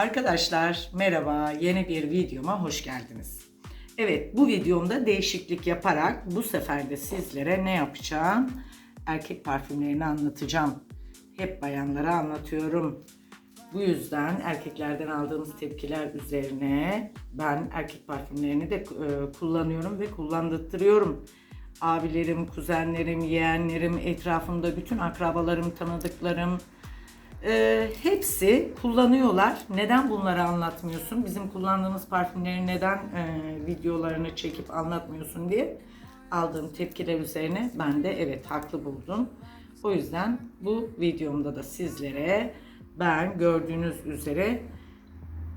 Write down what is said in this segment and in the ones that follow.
Arkadaşlar merhaba yeni bir videoma hoş geldiniz. Evet bu videomda değişiklik yaparak bu sefer de sizlere ne yapacağım? Erkek parfümlerini anlatacağım. Hep bayanlara anlatıyorum. Bu yüzden erkeklerden aldığımız tepkiler üzerine ben erkek parfümlerini de e, kullanıyorum ve kullandırıyorum. Abilerim, kuzenlerim, yeğenlerim, etrafımda bütün akrabalarım, tanıdıklarım, e, hepsi kullanıyorlar. Neden bunları anlatmıyorsun? Bizim kullandığımız parfümleri neden e, videolarını çekip anlatmıyorsun diye aldığım tepkiler üzerine ben de evet haklı buldum. O yüzden bu videomda da sizlere ben gördüğünüz üzere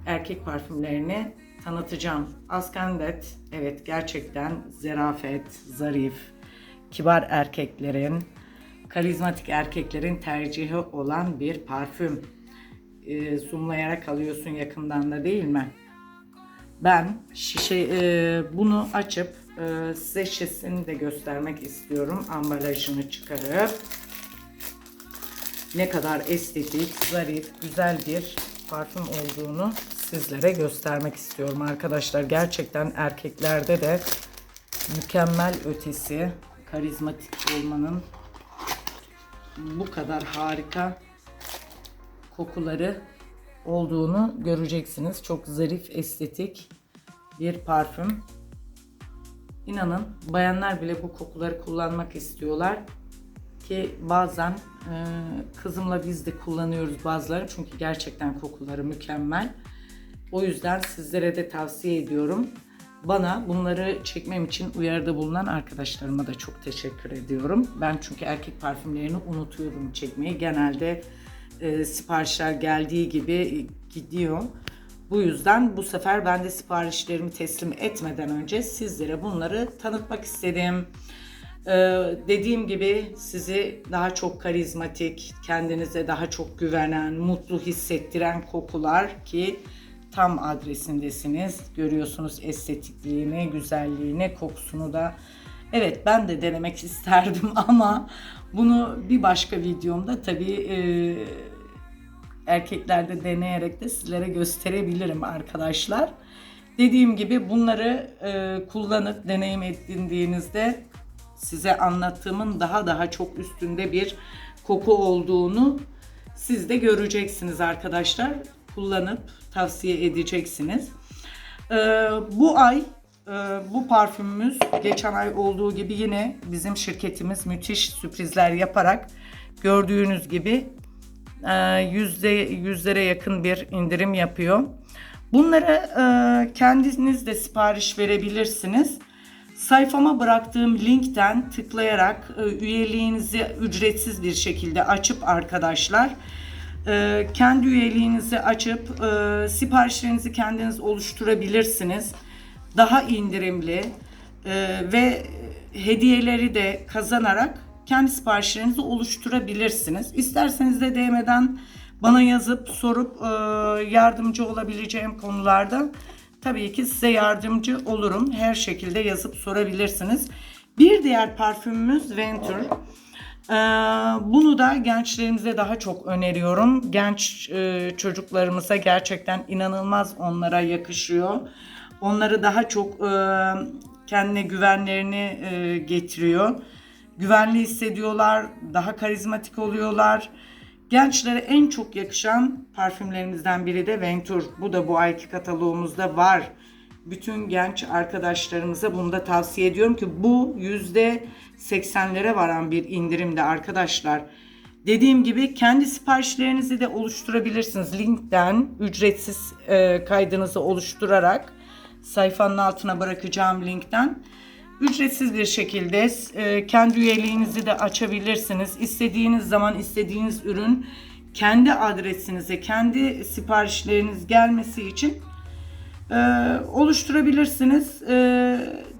erkek parfümlerini tanıtacağım. Askandet evet gerçekten zerafet, zarif, kibar erkeklerin, karizmatik erkeklerin tercihi olan bir parfüm. Ee, zoomlayarak alıyorsun yakından da değil mi? Ben şişe e, bunu açıp e, size şişesini de göstermek istiyorum. Ambalajını çıkarıp ne kadar estetik, zarif, güzel bir parfüm olduğunu sizlere göstermek istiyorum arkadaşlar. Gerçekten erkeklerde de mükemmel ötesi karizmatik olmanın bu kadar harika kokuları olduğunu göreceksiniz. Çok zarif, estetik bir parfüm. İnanın bayanlar bile bu kokuları kullanmak istiyorlar ki bazen e, kızımla biz de kullanıyoruz bazıları çünkü gerçekten kokuları mükemmel. O yüzden sizlere de tavsiye ediyorum. Bana bunları çekmem için uyarıda bulunan arkadaşlarıma da çok teşekkür ediyorum. Ben çünkü erkek parfümlerini unutuyorum çekmeyi. Genelde e, siparişler geldiği gibi gidiyor. Bu yüzden bu sefer ben de siparişlerimi teslim etmeden önce sizlere bunları tanıtmak istedim. Ee, dediğim gibi sizi daha çok karizmatik, kendinize daha çok güvenen, mutlu hissettiren kokular ki tam adresindesiniz. Görüyorsunuz estetikliğini, güzelliğini, kokusunu da. Evet ben de denemek isterdim ama bunu bir başka videomda tabii e, erkeklerde deneyerek de sizlere gösterebilirim arkadaşlar. Dediğim gibi bunları e, kullanıp deneyim edindiğinizde size anlattığımın daha daha çok üstünde bir koku olduğunu siz de göreceksiniz arkadaşlar. Kullanıp tavsiye edeceksiniz. Ee, bu ay e, bu parfümümüz geçen ay olduğu gibi yine bizim şirketimiz müthiş sürprizler yaparak gördüğünüz gibi e, yüzde yüzlere yakın bir indirim yapıyor. Bunları e, kendiniz de sipariş verebilirsiniz. Sayfama bıraktığım linkten tıklayarak üyeliğinizi ücretsiz bir şekilde açıp arkadaşlar e, kendi üyeliğinizi açıp e, siparişlerinizi kendiniz oluşturabilirsiniz. Daha indirimli ve hediyeleri de kazanarak kendi siparişlerinizi oluşturabilirsiniz. İsterseniz de DM'den bana yazıp sorup yardımcı olabileceğim konularda tabii ki size yardımcı olurum. Her şekilde yazıp sorabilirsiniz. Bir diğer parfümümüz Venture. Ee, bunu da gençlerimize daha çok öneriyorum. Genç e, çocuklarımıza gerçekten inanılmaz onlara yakışıyor. Onları daha çok e, kendine güvenlerini e, getiriyor. Güvenli hissediyorlar, daha karizmatik oluyorlar. Gençlere en çok yakışan parfümlerimizden biri de Ventur. Bu da bu ayki kataloğumuzda var. Bütün genç arkadaşlarımıza bunu da tavsiye ediyorum ki bu yüzde 80'lere varan bir indirimde arkadaşlar. Dediğim gibi kendi siparişlerinizi de oluşturabilirsiniz. Linkten ücretsiz e, kaydınızı oluşturarak sayfanın altına bırakacağım linkten ücretsiz bir şekilde e, kendi üyeliğinizi de açabilirsiniz. İstediğiniz zaman istediğiniz ürün kendi adresinize, kendi siparişleriniz gelmesi için e, oluşturabilirsiniz. E,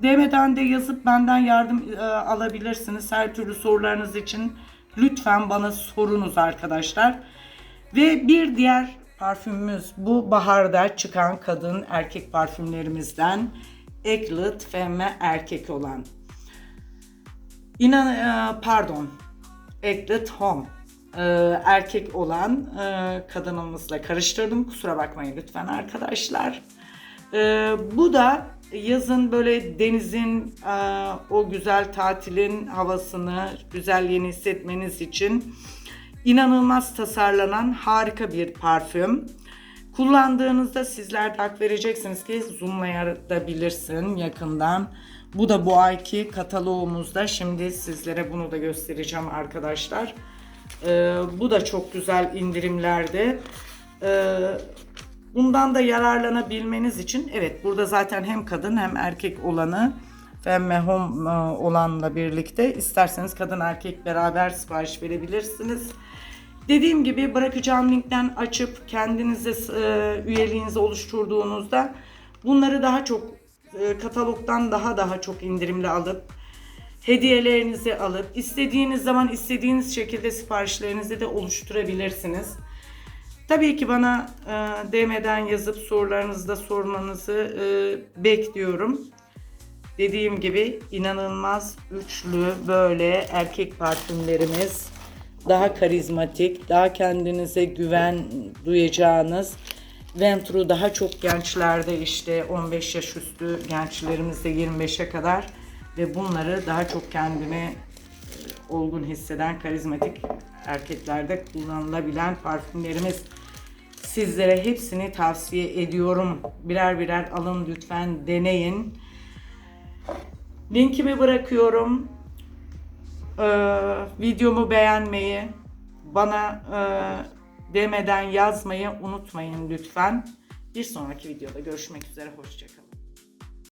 DM'den de yazıp benden yardım e, alabilirsiniz. Her türlü sorularınız için lütfen bana sorunuz arkadaşlar. Ve bir diğer parfümümüz bu baharda çıkan kadın erkek parfümlerimizden Eglet femme erkek olan. İnan e, pardon. Eglet home. e, erkek olan e, kadınımızla karıştırdım. Kusura bakmayın lütfen arkadaşlar. E, bu da yazın böyle denizin e, o güzel tatilin havasını, güzelliğini hissetmeniz için inanılmaz tasarlanan harika bir parfüm. Kullandığınızda sizler de hak vereceksiniz ki zoomlayabilirsin yakından. Bu da bu ayki kataloğumuzda. Şimdi sizlere bunu da göstereceğim arkadaşlar. Ee, bu da çok güzel indirimlerde. Ee, bundan da yararlanabilmeniz için evet burada zaten hem kadın hem erkek olanı Femme Home e, olanla birlikte isterseniz kadın erkek beraber sipariş verebilirsiniz. Dediğim gibi bırakacağım linkten açıp kendinize e, üyeliğinizi oluşturduğunuzda bunları daha çok e, katalogdan daha daha çok indirimli alıp hediyelerinizi alıp istediğiniz zaman istediğiniz şekilde siparişlerinizi de oluşturabilirsiniz. Tabii ki bana e, DM'den yazıp sorularınızı da sormanızı e, bekliyorum. Dediğim gibi inanılmaz üçlü böyle erkek parfümlerimiz daha karizmatik, daha kendinize güven duyacağınız Ventru daha çok gençlerde işte 15 yaş üstü gençlerimizde 25'e kadar ve bunları daha çok kendini e, olgun hisseden karizmatik erkeklerde kullanılabilen parfümlerimiz. Sizlere hepsini tavsiye ediyorum. Birer birer alın lütfen deneyin. Linkimi bırakıyorum. Ee, videomu beğenmeyi, bana e, demeden yazmayı unutmayın lütfen. Bir sonraki videoda görüşmek üzere. Hoşçakalın.